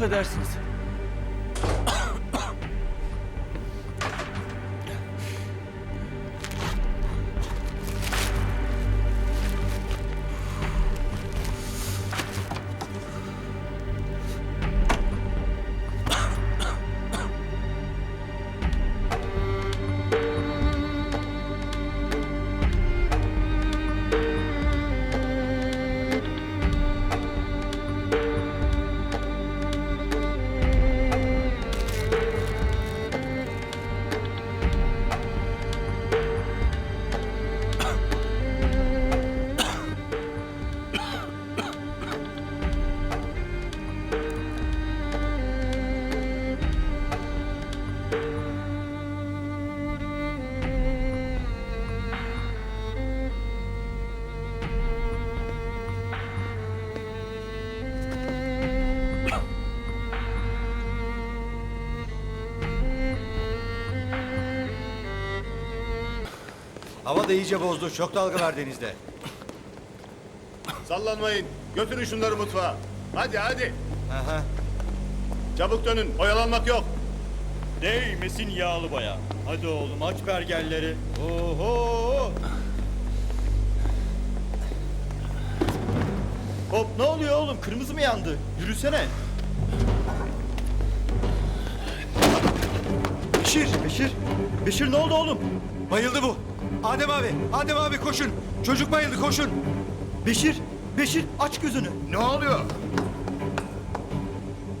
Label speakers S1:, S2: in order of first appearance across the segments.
S1: Affedersiniz.
S2: Hava da iyice bozdu. Çok dalga var denizde.
S3: Sallanmayın. Götürün şunları mutfağa. Hadi hadi.
S2: Aha.
S3: Çabuk dönün. Oyalanmak yok.
S1: Değmesin yağlı baya. Hadi oğlum aç pergelleri. Oho. Hop ne oluyor oğlum? Kırmızı mı yandı? Yürüsene. Beşir, Beşir. Beşir ne oldu oğlum?
S2: Bayıldı bu. Adem abi, Adem abi koşun. Çocuk bayıldı koşun.
S1: Beşir, Beşir aç gözünü.
S3: Ne oluyor?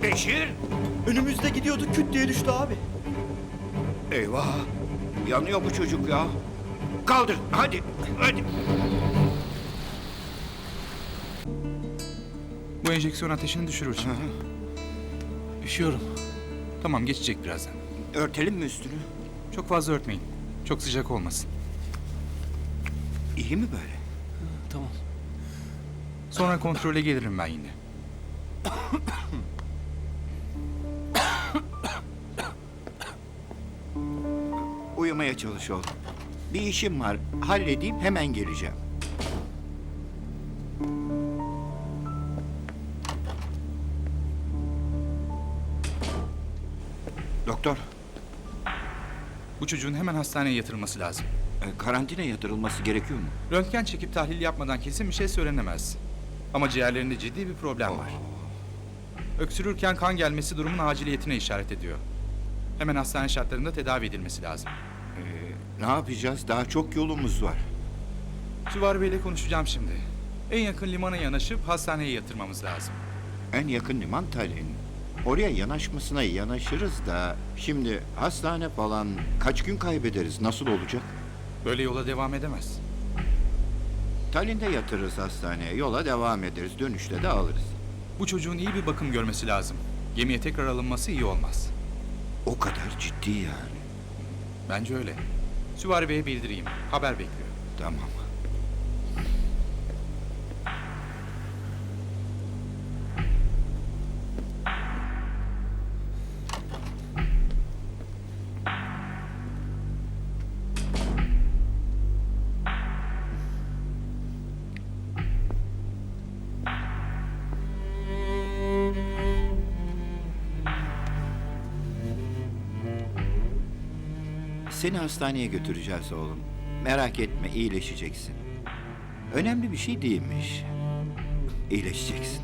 S4: Beşir!
S1: Önümüzde gidiyordu küt diye düştü abi.
S4: Eyvah! Yanıyor bu çocuk ya. Kaldır, hadi, hadi.
S5: Bu enjeksiyon ateşini düşürür şimdi. Üşüyorum. Tamam geçecek birazdan.
S4: Örtelim mi üstünü?
S5: Çok fazla örtmeyin. Çok sıcak olmasın.
S4: İyi mi böyle?
S5: Sonra kontrole gelirim ben yine.
S4: Uyumaya çalış oğlum. Bir işim var, halledeyim hemen geleceğim. Doktor,
S5: Bu çocuğun hemen hastaneye yatırılması lazım.
S4: e, karantina yatırılması gerekiyor mu?
S5: Röntgen çekip tahlil yapmadan kesin bir şey söylenemez. Ama ciğerlerinde ciddi bir problem var. Öksürürken kan gelmesi durumun aciliyetine işaret ediyor. Hemen hastane şartlarında tedavi edilmesi lazım.
S4: Ne yapacağız? Daha çok yolumuz var.
S5: Süvari Bey'le konuşacağım şimdi. En yakın limana yanaşıp hastaneye yatırmamız lazım.
S4: En yakın liman Tallinn. Oraya yanaşmasına yanaşırız da şimdi hastane falan kaç gün kaybederiz? Nasıl olacak?
S5: Böyle yola devam edemez.
S4: Tallinn'de yatırırız hastaneye. Yola devam ederiz. Dönüşte de alırız.
S5: Bu çocuğun iyi bir bakım görmesi lazım. Gemiye tekrar alınması iyi olmaz.
S4: O kadar ciddi yani.
S5: Bence öyle. Süvari Bey'e bildireyim. Haber bekliyor.
S4: Tamam. Seni hastaneye götüreceğiz oğlum. Merak etme iyileşeceksin. Önemli bir şey değilmiş. İyileşeceksin.